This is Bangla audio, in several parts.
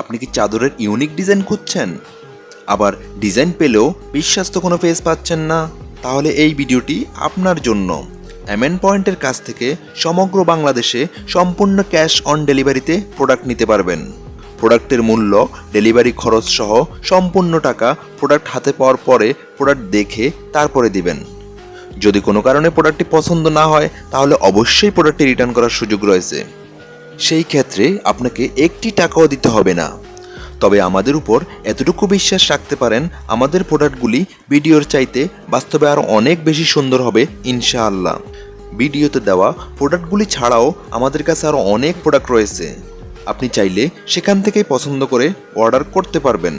আপনি কি চাদরের ইউনিক ডিজাইন খুঁজছেন? আবার ডিজাইন পেলেও বিশ্বস্ত কোনো পেজ পাচ্ছেন না? তাহলে এই ভিডিওটি আপনার জন্য। এমএন পয়েন্টের কাছ থেকে সমগ্র বাংলাদেশে সম্পূর্ণ ক্যাশ অন ডেলিভারিতে প্রোডাক্ট নিতে পারবেন। প্রোডাক্টের মূল্য ডেলিভারি খরচ সহ সম্পূর্ণ টাকা প্রোডাক্ট হাতে পাওয়ার পরে প্রোডাক্ট দেখে তারপরে দিবেন। যদি কোনো কারণে প্রোডাক্টটি পছন্দ না হয়, তাহলে অবশ্যই প্রোডাক্টটি রিটার্ন করার সুযোগ রয়েছে। সেই ক্ষেত্রে আপনাকে একটি টাকাও দিতে হবে না। তবে আমাদের উপর এতটুকু বিশ্বাস রাখতে পারেন, আমাদের প্রোডাক্টগুলি ভিডিওর চাইতে বাস্তবে আরও অনেক বেশি সুন্দর হবে, ইনশাআল্লাহ। ভিডিওতে দেওয়া প্রোডাক্টগুলি ছাড়াও আমাদের কাছে আরও অনেক প্রোডাক্ট রয়েছে। আপনি চাইলে সেখান থেকেই পছন্দ করে অর্ডার করতে পারবেন।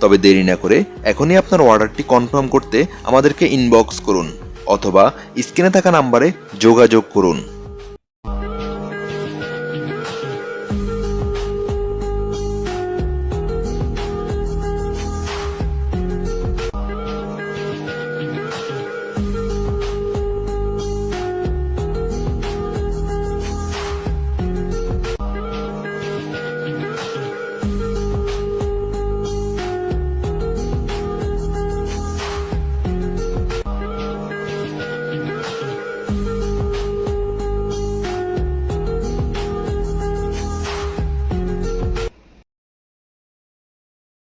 তবে দেরি না করে এখনই আপনার অর্ডারটি কনফার্ম করতে আমাদেরকে ইনবক্স করুন, অথবা স্ক্রিনে থাকা নাম্বারে যোগাযোগ করুন।